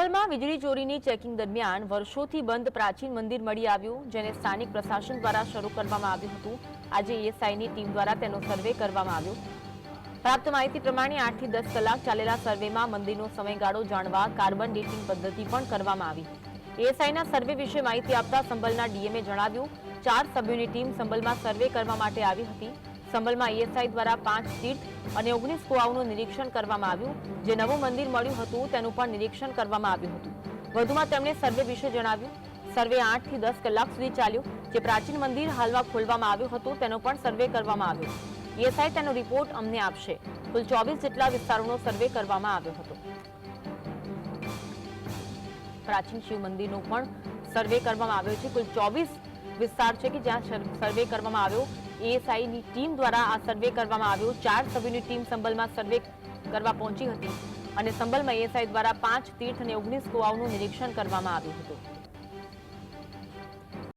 સંભલમાં વીજળી ચોરીની ચેકિંગ દરમિયાન વર્ષોથી બંધ પ્રાચીન મંદિર મળી આવ્યું, જેને સ્થાનિક પ્રશાસન દ્વારા શરૂ કરવામાં આવ્યું હતું. આજે એએસઆઈની ટીમ દ્વારા તેનો સર્વે કરવામાં આવ્યો. પ્રાપ્ત માહિતી પ્રમાણે આઠથી દસ કલાક ચાલેલા સર્વેમાં મંદિરનો સમયગાળો જાણવા કાર્બન ડેટિંગ પદ્ધતિ પણ કરવામાં આવી. એએસઆઈના સર્વે વિશે માહિતી આપતા સંબલના ડીએમએ જણાવ્યું, ચાર સભ્યોની ટીમ સંબલમાં સર્વે કરવા માટે આવી હતી. સંબલમાં એએસઆઈ દ્વારા પાંચ તીર્થ અને ઓગણીસ કુવાઓનું નિરીક્ષણ કરવામાં આવ્યું. જે નવું મંદિર મળ્યું હતું, તેનું પણ નિરીક્ષણ કરવામાં આવ્યું હતું. વધુમાં તેમણે સર્વે વિશે જણાવ્યું. સર્વે આઠથી દસ કલાક સુધી ચાલ્યું. જે પ્રાચીન મંદિર હાલમાં ખોલવામાં આવ્યું હતું, તેનો પણ સર્વે કરવામાં આવ્યો. એસઆઈ તેનો રિપોર્ટ અમને આપશે. કુલ ચોવીસ જેટલા વિસ્તારોનો સર્વે કરવામાં આવ્યો હતો. પ્રાચીન શિવ મંદિરનો પણ સર્વે કરવામાં આવ્યો છે. કુલ ચોવીસ વિસ્તાર છે કે જ્યાં સર્વે કરવામાં આવ્યો. એએસઆઈની ટીમ દ્વારા આ સર્વે કરવામાં આવ્યો. ચાર સભ્યોની ટીમ સંબલમાં સર્વે કરવા પહોંચી હતી અને સંબલમાં એએસઆઈ દ્વારા પાંચ તીર્થ અને ઓગણીસ કુવાઓનું નિરીક્ષણ કરવામાં આવ્યું હતું.